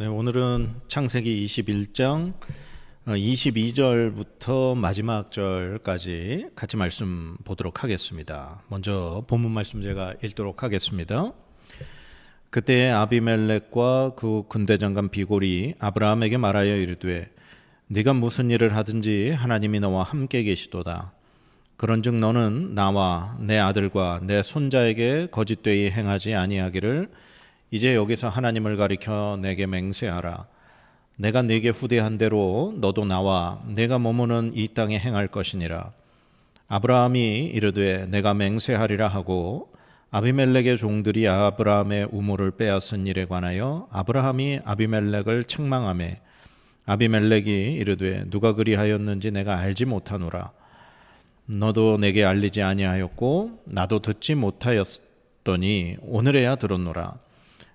네, 오늘은 창세기 21장 22절부터 마지막 절까지 같이 말씀 보도록 하겠습니다. 먼저 본문 말씀 제가 읽도록 하겠습니다. 그때 아비멜렉과 그 군대 장관 비골이 아브라함에게 말하여 이르되 네가 무슨 일을 하든지 하나님이 너와 함께 계시도다. 그런즉 너는 나와 내 아들과 내 손자에게 거짓되이 행하지 아니하기를 이제 여기서 하나님을 가리켜 내게 맹세하라. 내가 네게 후대한 대로 너도 나와 내가 머무는 이 땅에 행할 것이니라. 아브라함이 이르되 내가 맹세하리라 하고 아비멜렉의 종들이 아브라함의 우물을 빼앗은 일에 관하여 아브라함이 아비멜렉을 책망하매 아비멜렉이 이르되 누가 그리하였는지 내가 알지 못하노라. 너도 내게 알리지 아니하였고 나도 듣지 못하였더니 오늘에야 들었노라.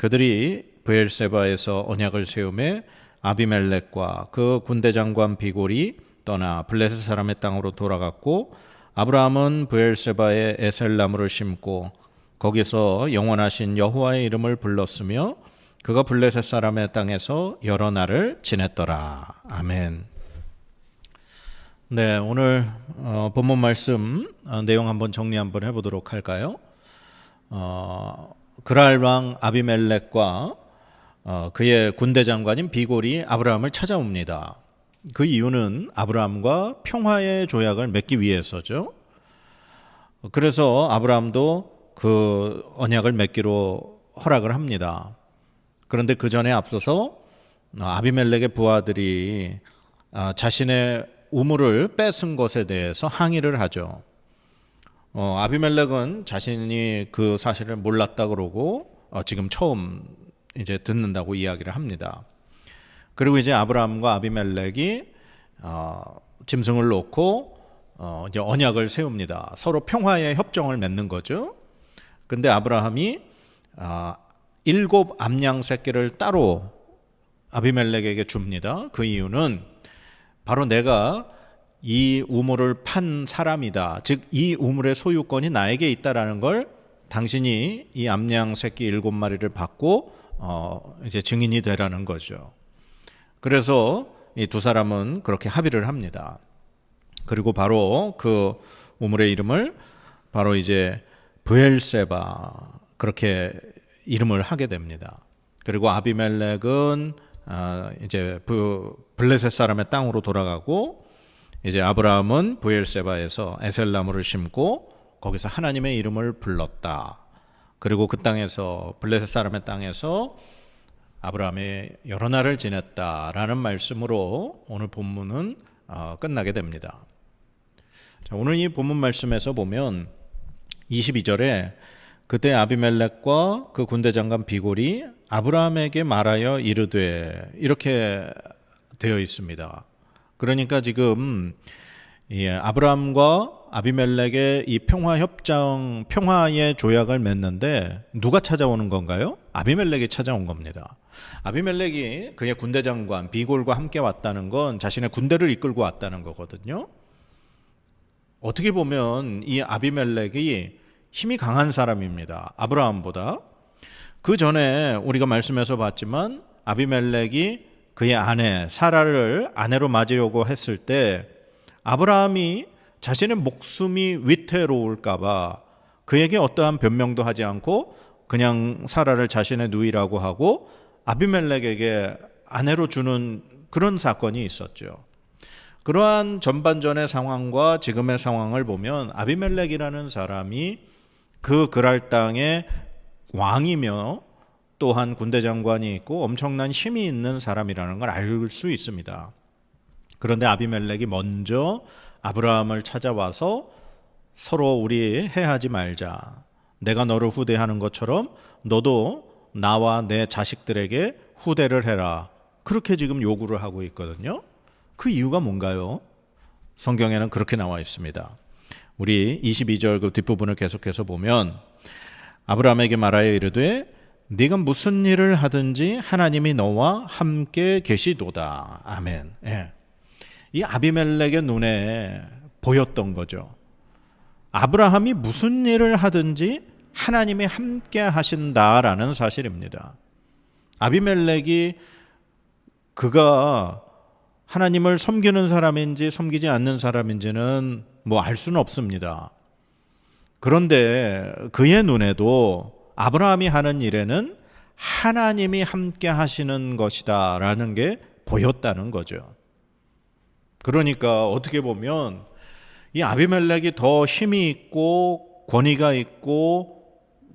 그들이 부엘세바에서 언약을 세우매 아비멜렉과 그 군대 장관 비골이 떠나 블레셋 사람의 땅으로 돌아갔고 아브라함은 부엘세바에 에셀나무를 심고 거기서 영원하신 여호와의 이름을 불렀으며 그가 블레셋 사람의 땅에서 여러 날을 지냈더라. 아멘. 네, 오늘 어, 본문 말씀 어, 내용 한번 정리 한번 해보도록 할까요? 어, 그랄 왕 아비멜렉과 어, 그의 군대 장관인 비골이 아브라함을 찾아옵니다. 그 이유는 아브라함과 평화의 조약을 맺기 위해서죠. 그래서 아브라함도 그 언약을 맺기로 허락을 합니다. 그런데 그 전에 앞서서 아비멜렉의 부하들이 아, 자신의 우물을 뺏은 것에 대해서 항의를 하죠. 어, 아비멜렉은 자신이 그 사실을 몰랐다 그러고 어, 지금 처음 이제 듣는다고 이야기를 합니다. 그리고 이제 아브라함과 아비멜렉이 어, 짐승을 놓고 어, 이제 언약을 세웁니다. 서로 평화의 협정을 맺는 거죠. 근데 아브라함이 어, 일곱 암양 새끼를 따로 아비멜렉에게 줍니다. 그 이유는 바로 내가 이 우물을 판 사람이다. 즉 이 우물의 소유권이 나에게 있다라는 걸 당신이 이 암양 새끼 일곱 마리를 받고 어 이제 증인이 되라는 거죠. 그래서 이 두 사람은 그렇게 합의를 합니다. 그리고 바로 그 우물의 이름을 바로 이제 브엘세바 그렇게 이름을 하게 됩니다. 그리고 아비멜렉은 아 이제 블레셋 사람의 땅으로 돌아가고 이제 아브라함은 부엘세바에서 에셀나무를 심고 거기서 하나님의 이름을 불렀다. 그리고 그 땅에서 블레셋 사람의 땅에서 아브라함의 여러 날을 지냈다라는 말씀으로 오늘 본문은 어, 끝나게 됩니다. 자, 오늘 이 본문 말씀에서 보면 22절에 그때 아비멜렉과 그 군대 장관 비골이 아브라함에게 말하여 이르되 이렇게 되어 있습니다. 그러니까 지금 예, 아브라함과 아비멜렉의 이 평화 협정, 평화의 조약을 맺는데 누가 찾아오는 건가요? 아비멜렉이 찾아온 겁니다. 아비멜렉이 그의 군대 장관 비골과 함께 왔다는 건 자신의 군대를 이끌고 왔다는 거거든요. 어떻게 보면 이 아비멜렉이 힘이 강한 사람입니다. 아브라함보다. 그 전에 우리가 말씀에서 봤지만 아비멜렉이 그의 아내 사라를 아내로 맞으려고 했을 때 아브라함이 자신의 목숨이 위태로울까봐 그에게 어떠한 변명도 하지 않고 그냥 사라를 자신의 누이라고 하고 아비멜렉에게 아내로 주는 그런 사건이 있었죠. 그러한 전반전의 상황과 지금의 상황을 보면 아비멜렉이라는 사람이 그 그랄 땅의 왕이며 또한 군대 장관이 있고 엄청난 힘이 있는 사람이라는 걸 알 수 있습니다. 그런데 아비멜렉이 먼저 아브라함을 찾아와서 서로 우리 해하지 말자. 내가 너를 후대하는 것처럼 너도 나와 내 자식들에게 후대를 해라. 그렇게 지금 요구를 하고 있거든요. 그 이유가 뭔가요? 성경에는 그렇게 나와 있습니다. 우리 22절 그 뒷부분을 계속해서 보면 아브라함에게 말하여 이르되 네가 무슨 일을 하든지 하나님이 너와 함께 계시도다. 아멘. 예. 이 아비멜렉의 눈에 보였던 거죠. 아브라함이 무슨 일을 하든지 하나님이 함께 하신다라는 사실입니다. 아비멜렉이 그가 하나님을 섬기는 사람인지 섬기지 않는 사람인지는 뭐 알 수는 없습니다. 그런데 그의 눈에도 아브라함이 하는 일에는 하나님이 함께 하시는 것이다 라는 게 보였다는 거죠. 그러니까 어떻게 보면 이 아비멜렉이 더 힘이 있고 권위가 있고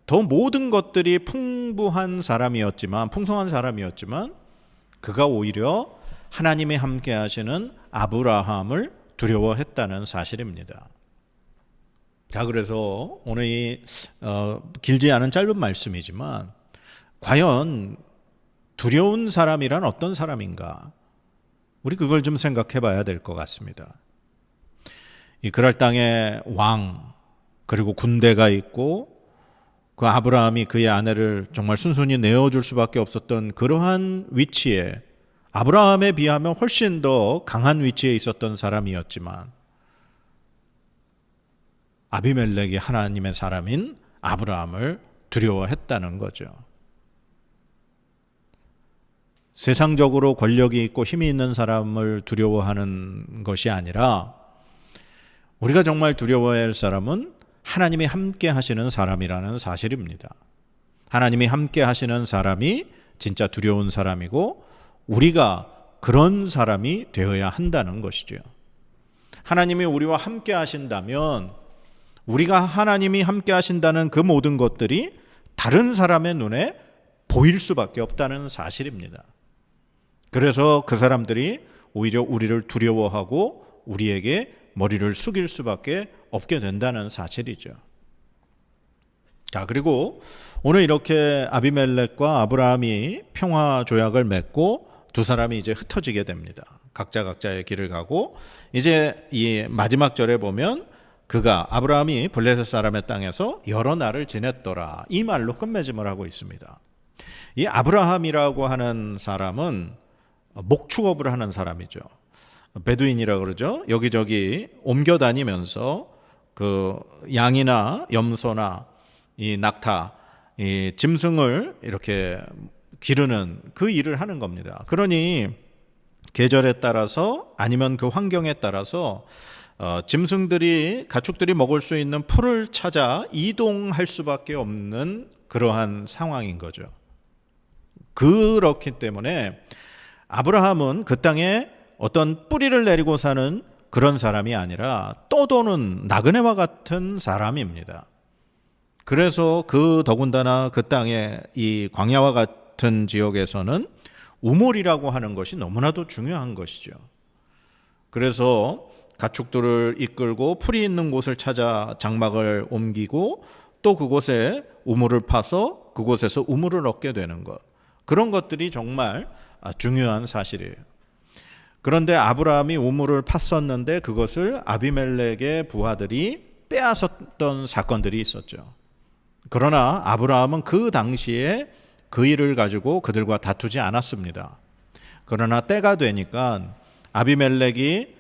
더 모든 것들이 풍부한 사람이었지만 풍성한 사람이었지만 그가 오히려 하나님이 함께 하시는 아브라함을 두려워했다는 사실입니다. 자, 그래서 오늘 이 어, 길지 않은 짧은 말씀이지만 과연 두려운 사람이란 어떤 사람인가? 우리 그걸 좀 생각해 봐야 될 것 같습니다. 이 그랄 땅에 왕 그리고 군대가 있고 그 아브라함이 그의 아내를 정말 순순히 내어줄 수밖에 없었던 그러한 위치에 아브라함에 비하면 훨씬 더 강한 위치에 있었던 사람이었지만 아비멜렉이 하나님의 사람인 아브라함을 두려워했다는 거죠. 세상적으로 권력이 있고 힘이 있는 사람을 두려워하는 것이 아니라 우리가 정말 두려워해야 할 사람은 하나님이 함께 하시는 사람이라는 사실입니다. 하나님이 함께 하시는 사람이 진짜 두려운 사람이고 우리가 그런 사람이 되어야 한다는 것이죠. 하나님이 우리와 함께 하신다면 우리가 하나님이 함께 하신다는 그 모든 것들이 다른 사람의 눈에 보일 수밖에 없다는 사실입니다. 그래서 그 사람들이 오히려 우리를 두려워하고 우리에게 머리를 숙일 수밖에 없게 된다는 사실이죠. 자, 그리고 오늘 이렇게 아비멜렉과 아브라함이 평화 조약을 맺고 두 사람이 이제 흩어지게 됩니다. 각자 각자의 길을 가고 이제 이 마지막 절에 보면 그가 아브라함이 블레셋 사람의 땅에서 여러 날을 지냈더라. 이 말로 끝맺음을 하고 있습니다. 이 아브라함이라고 하는 사람은 목축업을 하는 사람이죠. 베두인이라 그러죠. 여기저기 옮겨 다니면서 그 양이나 염소나 이 낙타, 이 짐승을 이렇게 기르는 그 일을 하는 겁니다. 그러니 계절에 따라서 아니면 그 환경에 따라서 어, 짐승들이 가축들이 먹을 수 있는 풀을 찾아 이동할 수밖에 없는 그러한 상황인 거죠. 그렇기 때문에 아브라함은 그 땅에 어떤 뿌리를 내리고 사는 그런 사람이 아니라 떠도는 나그네와 같은 사람입니다. 그래서 그 더군다나 그 땅의 이 광야와 같은 지역에서는 우물이라고 하는 것이 너무나도 중요한 것이죠. 그래서 가축들을 이끌고 풀이 있는 곳을 찾아 장막을 옮기고 또 그곳에 우물을 파서 그곳에서 우물을 얻게 되는 것. 그런 것들이 정말 중요한 사실이에요. 그런데 아브라함이 우물을 팠었는데 그것을 아비멜렉의 부하들이 빼앗았던 사건들이 있었죠. 그러나 아브라함은 그 당시에 그 일을 가지고 그들과 다투지 않았습니다. 그러나 때가 되니까 아비멜렉이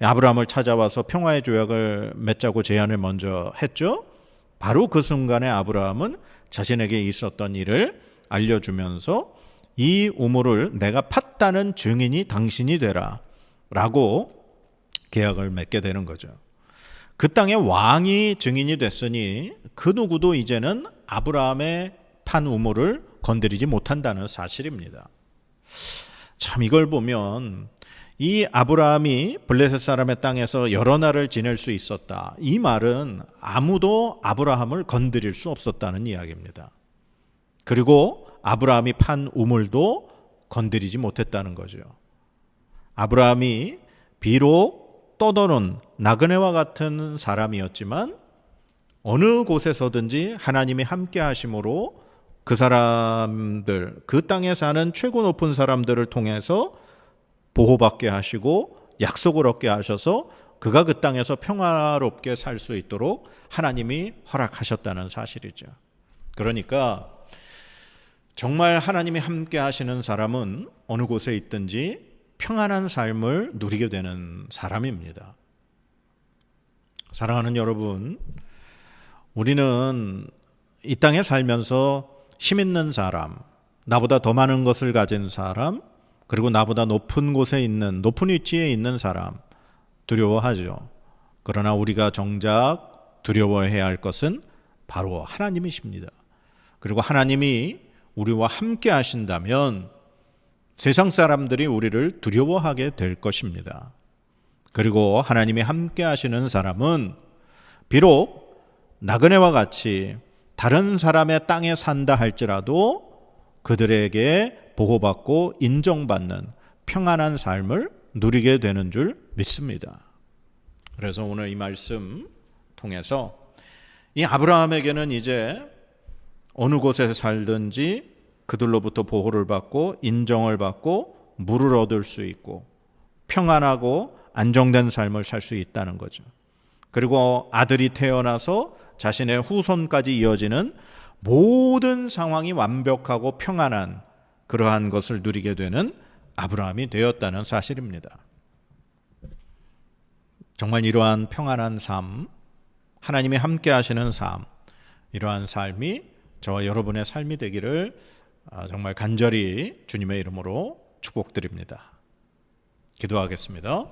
아브라함을 찾아와서 평화의 조약을 맺자고 제안을 먼저 했죠. 바로 그 순간에 아브라함은 자신에게 있었던 일을 알려주면서 이 우물을 내가 팠다는 증인이 당신이 되라. 라고 계약을 맺게 되는 거죠. 그 땅의 왕이 증인이 됐으니 그 누구도 이제는 아브라함의 판 우물을 건드리지 못한다는 사실입니다. 참 이걸 보면 이 아브라함이 블레셋 사람의 땅에서 여러 날을 지낼 수 있었다. 이 말은 아무도 아브라함을 건드릴 수 없었다는 이야기입니다. 그리고 아브라함이 판 우물도 건드리지 못했다는 거죠. 아브라함이 비록 떠도는 나그네와 같은 사람이었지만 어느 곳에서든지 하나님이 함께 하심으로 그 사람들, 그 땅에 사는 최고 높은 사람들을 통해서 보호받게 하시고 약속을 얻게 하셔서 그가 그 땅에서 평화롭게 살 수 있도록 하나님이 허락하셨다는 사실이죠. 그러니까 정말 하나님이 함께 하시는 사람은 어느 곳에 있든지 평안한 삶을 누리게 되는 사람입니다. 사랑하는 여러분, 우리는 이 땅에 살면서 힘 있는 사람, 나보다 더 많은 것을 가진 사람, 그리고 나보다 높은 곳에 있는, 높은 위치에 있는 사람, 두려워하죠. 그러나 우리가 정작 두려워해야 할 것은 바로 하나님이십니다. 그리고 하나님이 우리와 함께 하신다면 세상 사람들이 우리를 두려워하게 될 것입니다. 그리고 하나님이 함께 하시는 사람은 비록 나그네와 같이 다른 사람의 땅에 산다 할지라도 그들에게 보호받고 인정받는 평안한 삶을 누리게 되는 줄 믿습니다. 그래서 오늘 이 말씀 통해서 이 아브라함에게는 이제 어느 곳에 살든지 그들로부터 보호를 받고 인정을 받고 물을 얻을 수 있고 평안하고 안정된 삶을 살 수 있다는 거죠. 그리고 아들이 태어나서 자신의 후손까지 이어지는 모든 상황이 완벽하고 평안한 그러한 것을 누리게 되는 아브라함이 되었다는 사실입니다. 정말 이러한 평안한 삶, 하나님이 함께 하시는 삶, 이러한 삶이 저와 여러분의 삶이 되기를 아, 정말 간절히 주님의 이름으로 축복드립니다. 기도하겠습니다.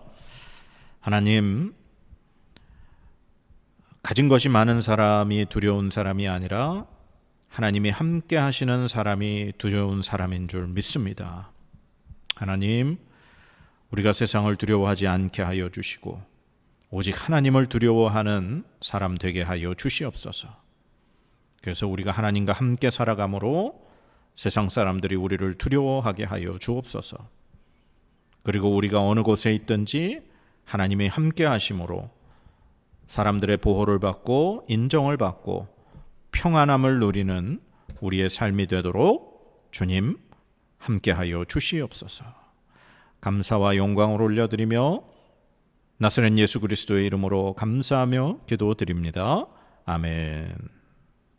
하나님, 가진 것이 많은 사람이 두려운 사람이 아니라 하나님이 함께 하시는 사람이 두려운 사람인 줄 믿습니다. 하나님, 우리가 세상을 두려워하지 않게 하여 주시고, 오직 하나님을 두려워하는 사람 되게 하여 주시옵소서. 그래서 우리가 하나님과 함께 살아감으로 세상 사람들이 우리를 두려워하게 하여 주옵소서. 그리고 우리가 어느 곳에 있든지 하나님이 함께 하심으로 사람들의 보호를 받고 인정을 받고 평안함을 누리는 우리의 삶이 되도록 주님 함께하여 주시옵소서. 감사와 영광을 올려드리며 나사렛 예수 그리스도의 이름으로 감사하며 기도드립니다. 아멘.